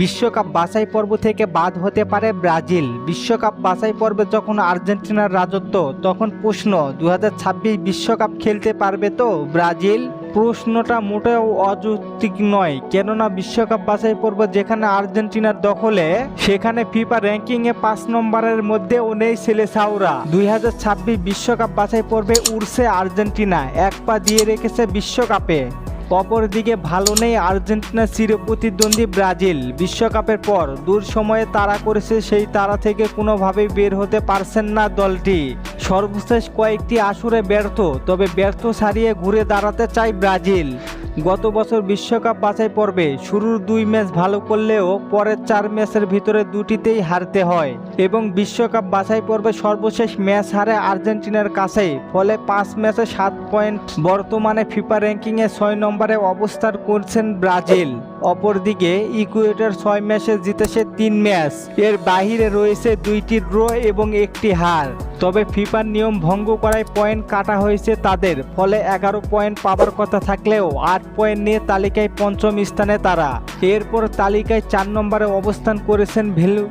বিশ্বকাপ বাছাই পর্ব থেকে বাদ হতে পারে ব্রাজিল। বিশ্বকাপ বাছাই পর্বে যখন আর্জেন্টিনার রাজত্ব, তখন প্রশ্ন দু বিশ্বকাপ খেলতে পারবে তো ব্রাজিল? প্রশ্নটা মোটেও অযৌক্তিক নয়, কেননা বিশ্বকাপ বাছাই পর্ব যেখানে আর্জেন্টিনার দখলে, সেখানে ফিফা র্যাঙ্কিংয়ে পাঁচ নম্বরের মধ্যেও নেই সেলেসাওরা দুই বিশ্বকাপ বাছাই পর্বে উড়ছে আর্জেন্টিনা, এক পা দিয়ে রেখেছে বিশ্বকাপে। অপরদিকে ভালো নেই আর্জেন্টিনার চিরপ্রতিদ্বন্দ্বী ব্রাজিল। বিশ্বকাপের পর দূর সময়ে তারা করেছে সেই তারা থেকে কোনোভাবেই বের হতে পারছেন না দলটি। সর্বশেষ কয়েকটি আসরে ব্যর্থ, তবে ব্যর্থ ছাড়িয়ে ঘুরে দাঁড়াতে চায় ব্রাজিল। গত বছর বিশ্বকাপ বাছাই পর্বে শুরুর দুই ম্যাচ ভালো করলেও পরের চার ম্যাচের ভিতরে দুটিতেই হারতে হয় এবং বিশ্বকাপ বাছাই পর্বে সর্বশেষ ম্যাচ হারে আর্জেন্টিনার কাছে, ফলে পাঁচ ম্যাচে সাত পয়েন্ট বর্তমানে ফিফা র্যাঙ্কিংয়ে ছয় নম্বরে অবস্থান করছেন ব্রাজিল। অপরদিকে ইকুয়েটর ছয় ম্যাচে জিতেছে তিন ম্যাচ। এর বাহিরে রয়েছে দুইটি ড্র এবং একটি হার। তবে ফিফার নিয়ম ভঙ্গ করায় পয়েন্ট কাটা হয়েছে তাদের, ফলে এগারো পয়েন্ট পাবার কথা থাকলেও আট পয়েন্ট নিয়ে তালিকায় পঞ্চম স্থানে তারা। এরপর তালিকায় চার নম্বরে অবস্থান করেছেন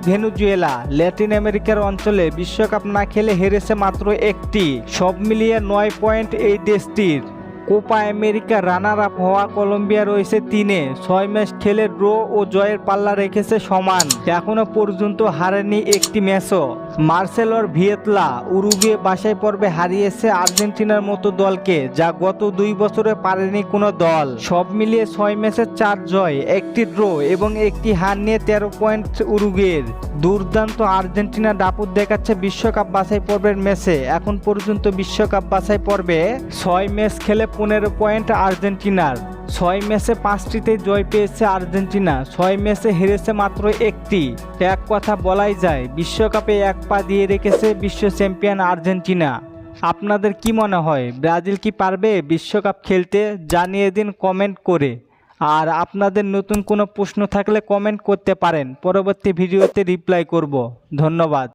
ভেনুজুয়েলা। ল্যাটিন আমেরিকার অঞ্চলে বিশ্বকাপ না খেলে হেরেছে মাত্র একটি। সব মিলিয়ে নয় পয়েন্ট এই দেশটির। কোপা আমেরিকা রানার আপ হওয়া কলম্বিয়া রয়েছে তিনে। ছয় ম্যাচ খেলে ড্র ও জয়ের পাল্লা রেখেছে সমান। এখনও পর্যন্ত হারেনি একটি ম্যাচও। মার্সেলোর ভিয়েতলা, উরুগুয়ে বাসায় পর্বে হারিয়েছে আর্জেন্টিনার মতো দলকে, যা গত দুই বছরে পারেনি কোনো দল। সব মিলিয়ে ছয় ম্যাচে চার জয়, একটি ড্র এবং একটি হার নিয়ে তেরো পয়েন্ট উরুগুয়ের। দুর্দান্ত আর্জেন্টিনা দাপুট দেখাচ্ছে বিশ্বকাপ বাছাই পর্বের ম্যাচে। এখন পর্যন্ত বিশ্বকাপ বাছাই পর্বে ছয় ম্যাচ খেলে পনেরো পয়েন্ট আর্জেন্টিনার। ছয় ম্যাচে পাঁচটিতে জয় পেয়েছে আর্জেন্টিনা, ছয় ম্যাচে হেরেছে মাত্র একটি। এক কথা বলাই যায়, বিশ্বকাপে এক পা দিয়ে রেখেছে বিশ্ব চ্যাম্পিয়ন আর্জেন্টিনা। আপনাদের কি মনে হয়, ব্রাজিল কি পারবে বিশ্বকাপ খেলতে? জানিয়ে দিন কমেন্ট করে। আর আপনাদের নতুন কোনো প্রশ্ন থাকলে কমেন্ট করতে পারেন। পরবর্তী ভিডিওতে রিপ্লাই করব। ধন্যবাদ।